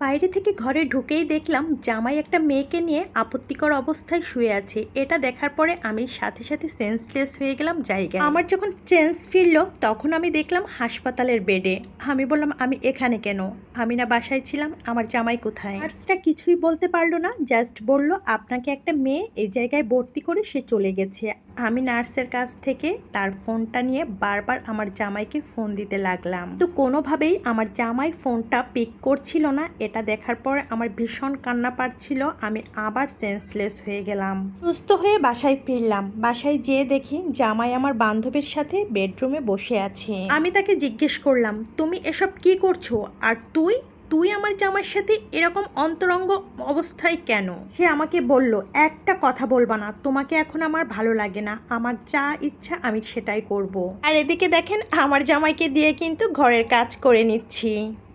বাইরে থেকে ঘরে ঢুকেই দেখলাম জামাই একটা মেয়েকে নিয়ে আপত্তিকর অবস্থায় শুয়ে আছে। এটা দেখার পরে আমি সাথে সাথে সেন্সলেস হয়ে গেলাম জায়গায়। আমার যখন চেঞ্জ ফিরলো, তখন আমি দেখলাম হাসপাতালের বেডে। আমি বললাম, আমি এখানে কেন? আমি না, বাসায় ছিলাম, আমার জামাই কোথায়? নার্সটা কিছুই বলতে পারল না জাস্ট বলল, আপনাকে একটা মেয়ে এই জায়গায় ভর্তি করে সে চলে গেছে। আমি নার্সের কাছ থেকে তার ফোনটা নিয়ে বারবার আমার জামাইকে ফোন দিতে লাগলাম। তো কোনোভাবেই আমার জামাই ফোনটা পিক করছিল না এটা দেখার পর আমার ভীষণ কান্না পাচ্ছিল আমি আবার সেন্সলেস হয়ে গেলাম। সুস্থ হয়ে বাসায় ফিরলাম। বাসায় যেয়ে দেখি জামাই আমার বান্ধবীর সাথে বেডরুমে বসে আছে। আমি তাকে জিজ্ঞেস করলাম তুমি এসব কি করছ? আর তুই? তুই আমার জামাইয়ের সাথে এরকম অন্তরঙ্গ অবস্থায় কেন? সে আমাকে বলল একটা কথা বলবা না তোমাকে এখন আমার ভালো লাগে না। আমার যা ইচ্ছা আমি সেটাই করব। আর এদিকে দেখেন আমার জামাইকে দিয়ে কিন্তু ঘরের কাজ করে নিচ্ছি।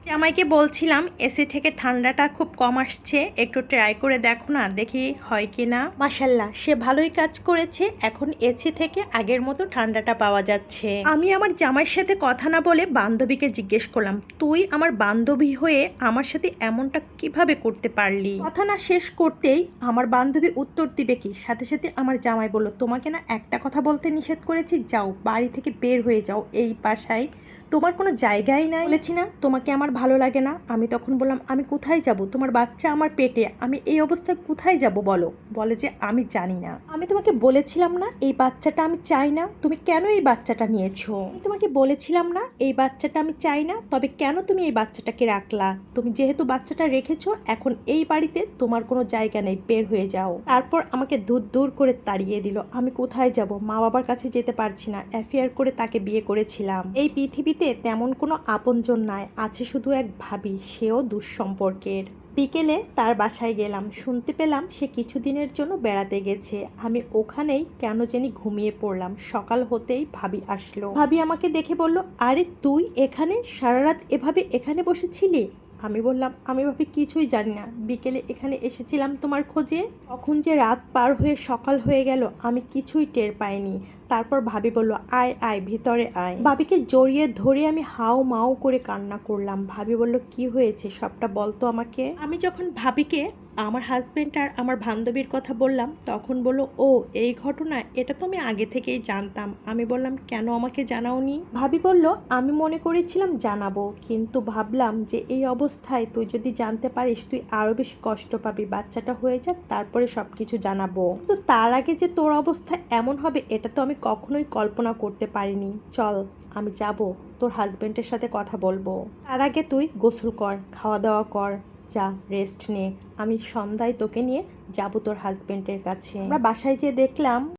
জামাইকে বলছিলাম এসি থেকে ঠান্ডাটা খুব কম আসছে একটু ট্রাই করে দেখো না দেখি হয় কি না। মাসাল্লাহ সে ভালোই কাজ করেছে এখন এসি থেকে আগের মতো ঠান্ডাটা পাওয়া যাচ্ছে। আমি আমার জামাইয়ের সাথে কথা না বলে বান্ধবীকে জিজ্ঞেস করলাম তুই আমার বান্ধবী হয়ে আমার সাথে এমনটা কীভাবে করতে পারলি? কথা না শেষ করতেই আমার বান্ধবী উত্তর দিবে কি সাথে সাথে আমার জামাই বলল তোমাকে না একটা কথা বলতে নিষেধ করেছি যাও বাড়ি থেকে বের হয়ে যাও এই বাসায় তোমার কোনো জায়গাই নাই। বলেছি না তোমাকে আমার ভালো লাগে না। আমি তখন বললাম, আমি কোথায় যাব? তোমার বাচ্চা আমার পেটে। আমি এই অবস্থায় কোথায় যাব বলো? বলে যে, আমি জানি না। আমি তোমাকে বলেছিলাম না, এই বাচ্চাটা আমি চাই না। তুমি কেন এই বাচ্চাটা নিয়েছো? আমি তোমাকে বলেছিলাম না, এই বাচ্চাটা আমি চাই না। তবে কেন তুমি এই বাচ্চাটাকে রাখলা? তুমি যেহেতু বাচ্চাটা রেখেছো, এখন এই বাড়িতে তোমার কোনো জায়গা নেই। বের হয়ে যাও। তারপর আমাকে দূর দূর করে তাড়িয়ে দিল। আমি কোথায় যাব? মা বাবার কাছে যেতে পারছি না। অ্যাফেয়ার করে তাকে বিয়ে করেছিলাম। এই পৃথিবীতে তেমন কোনো আপনজন নাই। আছে শুধু এক ভাবি, সেও দুঃসম্পর্কের। বিকেলে তার বাসায় গেলাম। শুনতে পেলাম সে কিছুদিনের জন্য বেড়াতে গেছে। আমি ওখানেই কেন জানি ঘুমিয়ে পড়লাম। সকাল হতেই ভাবি আসলো। ভাবি আমাকে দেখে বলল, আরে তুই এখানে? সারা রাত এভাবে এখানে বসেছিলি আমি বললাম, আমি ভাবি কিছুই জানি না। বিকেলে এখানে এসেছিলাম তোমার খোঁজে। তখন যে রাত পার হয়ে সকাল হয়ে গেল, আমি কিছুই টের পাইনি। তারপর ভাবি বলল, আয় আয়, ভিতরে আয়। ভাবিকে জড়িয়ে ধরে আমি হাও মাও করে কান্না করলাম। ভাবি বলল, কি হয়েছে? সবটা বলতো আমাকে? আমি যখন ভাবিকে আমার হাজবেন্ড আর আমার বান্ধবীর কথা বললাম, তখন বলল, ও, এই ঘটনা, এটা তো আমি আগে থেকেই জানতাম। আমি বললাম, কেন আমাকে জানাওনি? ভাবি বলল, আমি মনে করেছিলাম জানাব, কিন্তু ভাবলাম যে এই অবস্থায় তুই যদি জানতে পারিস, তুই আরও বেশি কষ্ট পাবি। বাচ্চাটা হয়ে যাক, তারপরে সব কিছু জানাব। তো তার আগে যে তোর অবস্থা এমন হবে, এটা তো আমি কখনোই কল্পনা করতে পারিনি। চল, আমি যাব, তোর হাজবেন্ডের সাথে কথা বলব। তার আগে তুই গোসল কর খাওয়া দাওয়া কর। যা রেস্ট নে। আমি সন্ধ্যায় তোকে নিয়ে যাব তোর হাজব্যান্ডের কাছে। আমরা বাসায় যেয়ে দেখলাম